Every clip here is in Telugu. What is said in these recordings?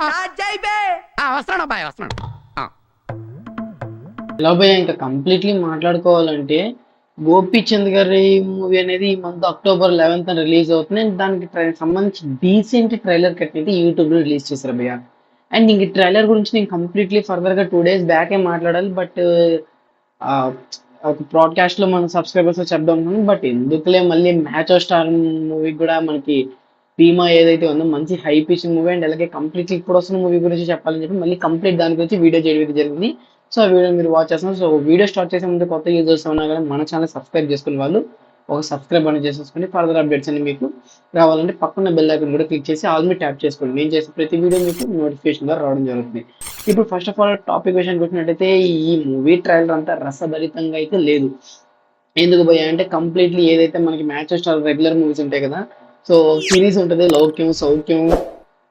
ఆ, వస్తున్నాడు అబ్బాయి. ఎలా భయ్య ఇంకా కంప్లీట్లీ మాట్లాడుకోవాలంటే గోపీచంద్ గారి మూవీ అనేది ఈ మంత్ అక్టోబర్ లెవెన్త్ రిలీజ్ అవుతుంది. అండ్ దానికి ట్రై- సంబంధించి డీసెంట్ ట్రైలర్ కట్ అయితే యూట్యూబ్లో రిలీజ్ చేశారు భయ్య అండ్ ఇంక ట్రైలర్ గురించి నేను కంప్లీట్లీ ఫర్దర్గా టూ డేస్ బ్యాకే మాట్లాడాలి. బట్ ఒక బ్రాడ్కాస్ట్లో మన సబ్స్క్రైబర్స్ చెప్దాం అనుకున్నాను. బట్ ఎందుకులే మళ్ళీ మ్యాచ్ స్టార్ మూవీ కూడా మనకి ధీమా ఏదైతే ఉందో మంచి హై పిచ్ మూవీ అండ్ అలాగే కంప్లీట్లీ ఇప్పుడు వస్తున్న మూవీ గురించి చెప్పాలని చెప్పి మళ్ళీ కంప్లీట్ దాని గురించి వీడియో చేయడం జరిగింది. సో ఆ వీడియో మీరు వాచ్ చేస్తున్నారు. సో వీడియో స్టార్ట్ చేసే ముందు కొత్త యూజర్స్ ఉన్నా కానీ మన ఛానల్ సబ్స్క్రైబ్ చేసుకునే వాళ్ళు ఒక సబ్స్క్రైబ్ అనేది చేసేసుకోండి ఫర్దర్ అప్డేట్స్ అన్ని మీకు రావాలంటే పక్కన బెల్ ఐకన్ కూడా క్లిక్ చేసి ఆల్ మీ ట్యాప్ చేసుకోండి. నేను చేసే ప్రతి వీడియో మీకు నోటిఫికేషన్ ద్వారా రావడం జరుగుతుంది. ఇప్పుడు ఫస్ట్ ఆఫ్ ఆల్ టాపిక్ విషయానికి వచ్చినట్టయితే ఈ మూవీ ట్రైలర్ అంతా రసభరితంగా అయితే లేదు. ఎందుకు భయ అంటే కంప్లీట్లీ ఏదైతే మనకి మ్యాచ్ స్టార్ రెగ్యులర్ మూవీస్ ఉంటాయి కదా సో సిరీస్ ఉంటుంది లౌక్యం సౌఖ్యం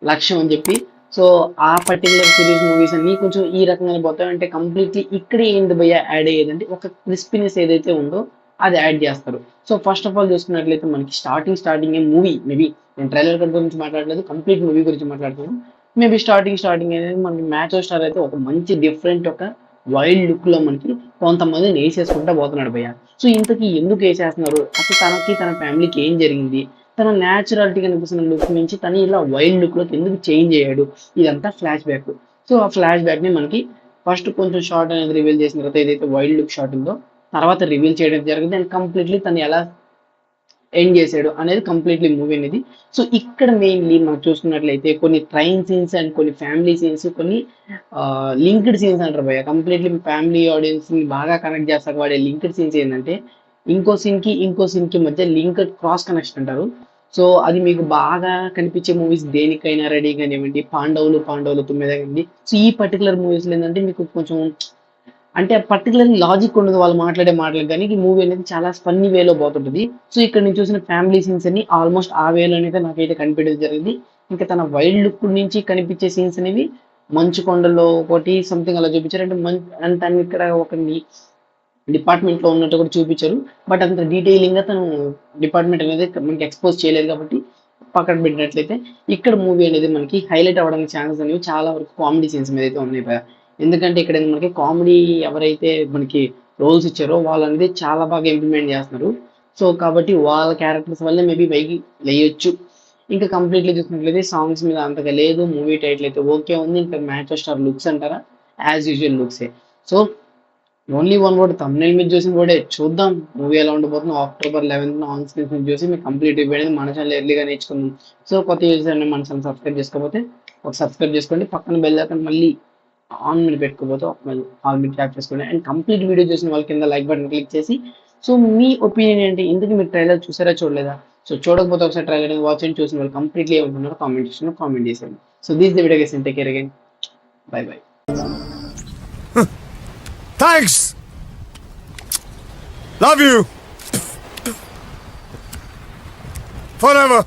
లక్ష్యం అని చెప్పి. సో ఆ పర్టికులర్ సిరీస్ మూవీస్ అన్ని కొంచెం ఈ రకంగా పోతాయి. అంటే కంప్లీట్లీ ఇక్కడే ఏంటి భయ యాడ్ అయ్యేదంటే ఒక క్రిస్పీనెస్ ఏదైతే ఉందో అది యాడ్ చేస్తారు. సో ఫస్ట్ ఆఫ్ ఆల్ చూసుకున్నట్లయితే మనకి starting starting a movie maybe నేను ట్రైలర్ గురించి మాట్లాడలేదు కంప్లీట్ మూవీ గురించి మాట్లాడుతున్నాను. మేబీ స్టార్టింగ్ స్టార్టింగ్ అనేది మనకి మ్యాచ్ స్టార్ అయితే ఒక మంచి డిఫరెంట్ ఒక వైల్డ్ లుక్లో మనకి కొంతమందిని వేసేసుకుంటా పోతున్నాడు భయ్య. సో ఇంతకీ ఎందుకు వేసేస్తున్నారు? అసలు తనకి తన ఫ్యామిలీకి ఏం జరిగింది? తన న్యాచురాలిటీ కనిపిస్తున్న లుక్ నుంచి తను ఇలా వైల్డ్ లుక్లో ఎందుకు చేంజ్ అయ్యాడు? ఇదంతా ఫ్లాష్ బ్యాక్ సో ఆ ఫ్లాష్ బ్యాక్ని మనకి ఫస్ట్ కొంచెం షార్ట్ అనేది రివీల్ చేసిన తర్వాత ఏదైతే వైల్డ్ లుక్ షార్ట్ ఉందో తర్వాత రివీల్ చేయడం జరిగింది. అండ్ కంప్లీట్లీ తను ఎలా ఎండ్ చేశాడు అనేది కంప్లీట్లీ మూవీ అనేది. సో ఇక్కడ మెయిన్లీ మనం చూసుకున్నట్లయితే కొన్ని ట్రైన్ సీన్స్ అండ్ కొన్ని ఫ్యామిలీ సీన్స్ కొన్ని లింక్డ్ సీన్స్ అంటారు భయ కంప్లీట్లీ ఫ్యామిలీ ఆడియన్స్ని బాగా కనెక్ట్ చేస్తారు వాడే లింక్డ్ సీన్స్ ఏంటంటే ఇంకో సీన్కి ఇంకో సీన్కి మధ్య లింక్ క్రాస్ కనెక్షన్ అంటారు. సో అది మీకు బాగా కనిపించే మూవీస్ దేనికైనా రెడీ కానివ్వండి పాండవులు పాండవులు తొమ్మిది కానివ్వండి సో ఈ పర్టికులర్ మూవీస్ ఏంటంటే మీకు కొంచెం అంటే పర్టికులర్ లాజిక్ ఉండదు వాళ్ళు మాట్లాడే మాటలు కానీ ఈ మూవీ అనేది చాలా ఫన్నీ వేలో పోతుంటుంది. సో ఇక్కడ నేను చూసిన ఫ్యామిలీ సీన్స్ అన్ని ఆల్మోస్ట్ ఆ వేలో అనేది నాకైతే కనిపించడం జరిగింది. ఇంకా తన వైల్డ్ లుక్ నుంచి కనిపించే సీన్స్ అనేవి మంచు కొండలో ఒకటి సంథింగ్ అలా చూపించారు. అంటే మంచు అంటే ఇక్కడ ఒక డిపార్ట్మెంట్లో ఉన్నట్టు కూడా చూపించారు. బట్ అంత డీటెయిలింగ్గా తను డిపార్ట్మెంట్ అనేది మనకి ఎక్స్పోజ్ చేయలేదు కాబట్టి పక్కన పెట్టినట్లయితే ఇక్కడ మూవీ అనేది మనకి హైలైట్ అవ్వడానికి ఛాన్సెస్ అనేవి చాలా వరకు కామెడీ సీన్స్ మీద అయితే ఉన్నాయి ఎందుకంటే ఇక్కడ మనకి కామెడీ ఎవరైతే మనకి రోల్స్ ఇచ్చారో వాళ్ళు అనేది చాలా బాగా ఇంప్లిమెంట్ చేస్తున్నారు. సో కాబట్టి వాళ్ళ క్యారెక్టర్స్ వల్ల మేబీ పైకి లేయొచ్చు. ఇంకా కంప్లీట్లీ చూసినట్లయితే సాంగ్స్ మీద అంతగా లేదు. మూవీ టైటిల్ అయితే ఓకే ఉంది. ఇంకా మ్యాచ్ స్టార్ లుక్స్ అంటారా యాజ్ యూజువల్ లుక్సే సో ఓన్లీ వన్ వర్డ్ తమిళ మీద చూసిన కూడా చూద్దాం. మూవీ ఎలా ఉండబోతుందో అక్టోబర్ లెవెన్త్ ఆన్ స్క్రీన్ మీద చూసి మీకు కంప్లీట్ ఇవ్వడం అనేది మన ఛానల్ ఎర్లీగా నేర్చుకుందాం సో కొత్త యూజర్స్ అనేది మన ఛానల్ సబ్స్క్రైబ్ చేసుకోకపోతే ఒక సబ్స్క్రైబ్ చేసుకోండి. పక్కన బెల్ దాకా మళ్ళీ ఆన్ మీద పెట్టుకోపోతే ఆల్ మీద ట్యాప్ చేసుకోండి. అండ్ కంప్లీట్ వీడియో చూసిన వాళ్ళ కింద లైక్ బటన్ క్లిక్ చేసి సో మీ ఒపీనియన్ ఏంటి? ఎందుకు మీరు ట్రైలర్ చూసారా చూడలేదా? సో చూడకపోతే ఒకసారి ట్రైలర్ అనేది వాచ్ అండ్ చూసిన వాళ్ళు కంప్లీట్లీ ఏమంటున్నారు కామెంట్ చేసిన కామెంట్ చేసేయండి. So this the video guys take care again bye bye Thanks. Love you. Forever.